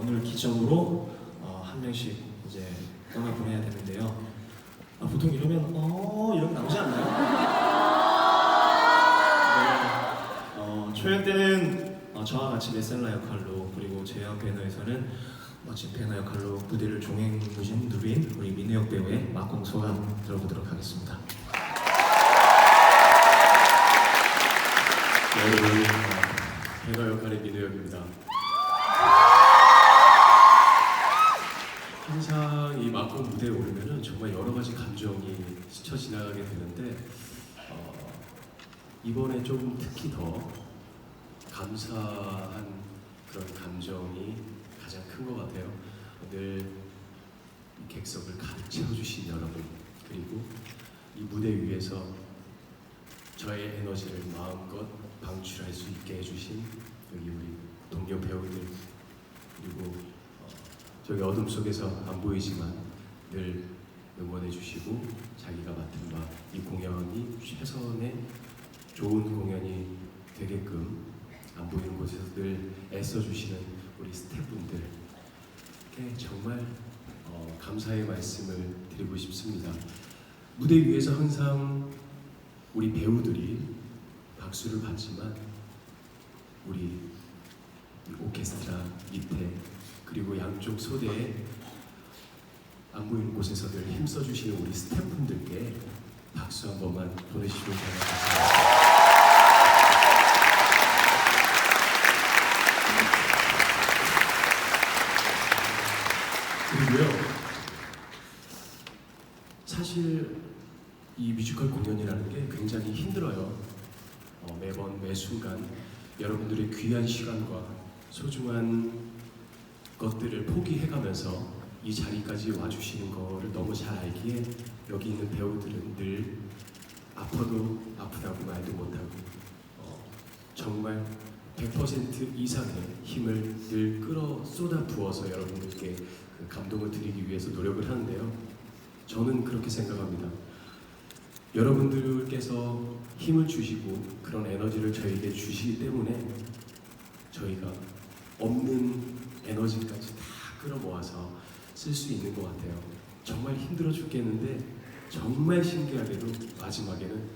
오늘 기점으로 어, 한 명씩 이제 떠나 보내야 되는데요. 아, 보통 이러면 어거 나오지 않나요? 네. 어, 초연 때는 어, 저와 같이 메셀라 역할로 그리고 재현 배너에서는 멋진 배너 역할로 무대를 종행해주신 누린 우리 민우혁 배우의 막공 소감 들어보도록 하겠습니다. 지나가게 되는데 어, 이번에 좀 특히 더 감사한 그런 감정이 가장 큰 것 같아요. 늘이 객석을 가득 채워주신 여러분 그리고 이 무대 위에서 저의 에너지를 마음껏 방출할 수 있게 해주신 여기 우리 동료 배우들 그리고 어, 저기 어둠 속에서 안 보이지만 늘 응원해 주시고 자기가 맡은 최선의 좋은 공연이 되게끔 안 보이는 곳에서 늘 애써 주시는 우리 스태프분들께 정말 어, 감사의 말씀을 드리고 싶습니다. 무대 위에서 항상 우리 배우들이 박수를 받지만 우리 이 오케스트라 밑에 그리고 양쪽 소대에 안 보이는 곳에서 늘 힘써 주시는 우리 스태프분들께 한 번만 보내주시면 감사하겠습니다. 그리고요 사실 이 뮤지컬 공연이라는 게 굉장히 힘들어요. 어, 매번 매 순간 여러분들의 귀한 시간과 소중한 것들을 포기해가면서 이 자리까지 와주시는 거를 너무 잘 알기에 여기 있는 배우들은 늘 아파도 아프다고 말도 못하고 어, 정말 100% 이상의 힘을 늘 끌어 쏟아 부어서 여러분들께 그 감동을 드리기 위해서 노력을 하는데요. 저는 그렇게 생각합니다. 여러분들께서 힘을 주시고 그런 에너지를 저에게 주시기 때문에 저희가 없는 에너지까지 다 끌어모아서 쓸 수 있는 것 같아요. 정말 힘들어 죽겠는데 정말 신기하게도 마지막에는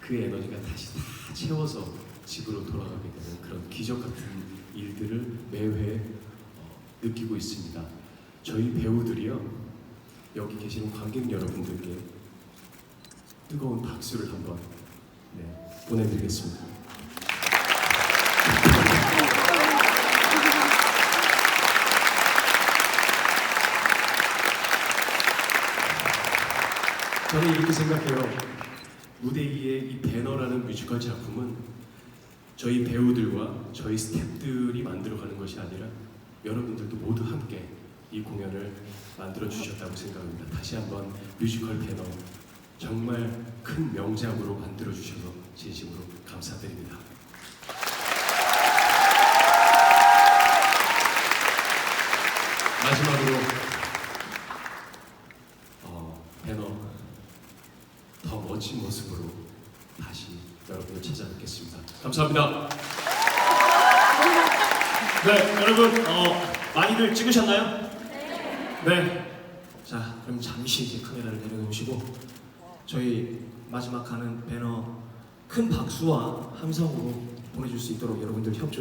그 에너지가 다시 다 채워서 집으로 돌아가게 되는 그런 기적 같은 일들을 매회 어, 느끼고 있습니다. 저희 배우들이요 여기 계시는 관객 여러분들께 뜨거운 박수를 한번 네, 보내드리겠습니다. 저는 이렇게 생각해요. 무대 위에 이 배너라는 뮤지컬 작품은 저희 배우들과 저희 스태프들이 만들어가는 것이 아니라 여러분들도 모두 함께 이 공연을 만들어 주셨다고 생각합니다. 다시 한번 뮤지컬 배너 정말 큰 명작으로 만들어 주셔서 진심으로 감사드립니다. 마지막으로 어, 배너 더 멋진 모습으로 다시 여러분을 찾아뵙겠습니다. 감사합니다. 네, 여러분 어, 많이들 찍으셨나요? 네. 자, 그럼 잠시 이제 카메라를 내려놓으시고 저희 마지막 하는 배너 큰 박수와 함성으로 보내줄 수 있도록 여러분들 협조.